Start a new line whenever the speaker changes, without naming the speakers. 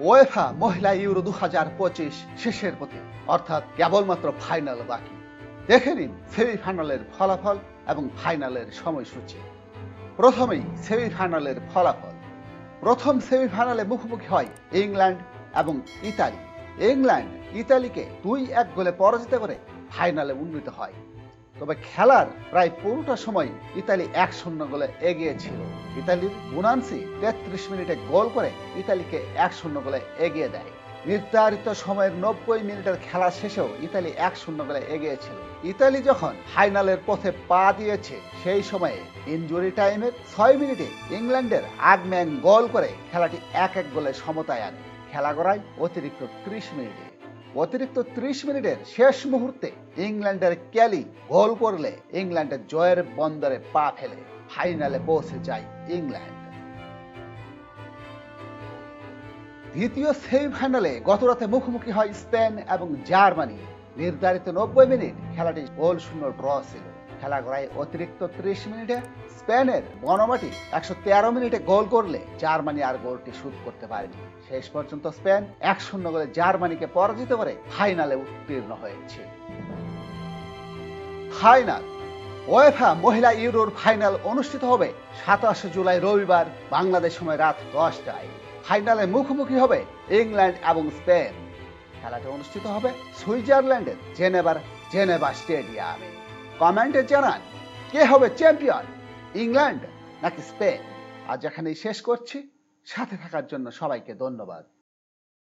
UEFA মহিলা euro দু হাজার পঁচিশ শেষের পথে, অর্থাৎ কেবলমাত্র ফাইনাল বাকি। দেখে নিন সেমিফাইনালের ফলাফল এবং ফাইনালের সময়সূচি। প্রথমেই সেমিফাইনালের ফলাফল। প্রথম সেমিফাইনালে মুখোমুখি হয় ইংল্যান্ড এবং ইতালি। ইংল্যান্ড ইতালিকে দুই এক গোলে পরাজিত করে ফাইনালে উন্নীত হয়। তবে খেলার প্রায় পুরোটা সময় ইতালি এক শূন্য গোলে এগিয়ে ছিল ইতালির বুনান্সি তেত্রিশ মিনিটে গোল করে ইতালিকে এক শূন্য গোলে এগিয়ে দেয়। নির্ধারিত সময়ের নব্বই মিনিটের খেলা শেষেও ইতালি এক শূন্য গোলে এগিয়েছিল। ইতালি যখন ফাইনালের পথে পা দিয়েছে, সেই সময়ে ইনজুরি টাইমের ছয় মিনিটে ইংল্যান্ডের আগম্যান গোল করে খেলাটি এক এক গোলে সমতায় আনে। খেলা গড়ায় অতিরিক্ত ত্রিশ মিনিটে। অতিরিক্ত ত্রিশ মিনিটের শেষ মুহূর্তে ইংল্যান্ডের ক্যালি গোল করলে ইংল্যান্ডের জয়ের বন্দরে পা ফেলে ফাইনালে পৌঁছে যায় ইংল্যান্ড। দ্বিতীয় সেমিফাইনালে গতরাতে মুখোমুখি হয় স্পেন এবং জার্মানি। নির্ধারিত নব্বই মিনিট খেলাটি গোল শূন্য ড্র ছিল। খেলা গড়ায় অতিরিক্ত ত্রিশ মিনিটে স্পেনের বনমাটি একশো তেরো মিনিটে গোল করলে জার্মানি আর গোলটি শুট করতে পারেনি। শেষ পর্যন্ত স্পেন এক শূন্য গোলে জার্মানিকে পরাজিত করে ফাইনালে উত্তীর্ণ হয়েছে। ফাইনাল। ওয়েফা মহিলা ইউরোর ফাইনাল অনুষ্ঠিত হবে সাতাশে জুলাই রবিবার বাংলাদেশ সময় রাত দশটায়। ফাইনালে মুখোমুখি হবে ইংল্যান্ড এবং স্পেন। খেলাটি অনুষ্ঠিত হবে সুইজারল্যান্ডের জেনেভার জেনেভা স্টেডিয়ামে। কমেন্টে জানান কে হবে চ্যাম্পিয়ন, ইংল্যান্ড নাকি স্পেন? আজ এখানেই শেষ করছি। সাথে থাকার জন্য সবাইকে ধন্যবাদ।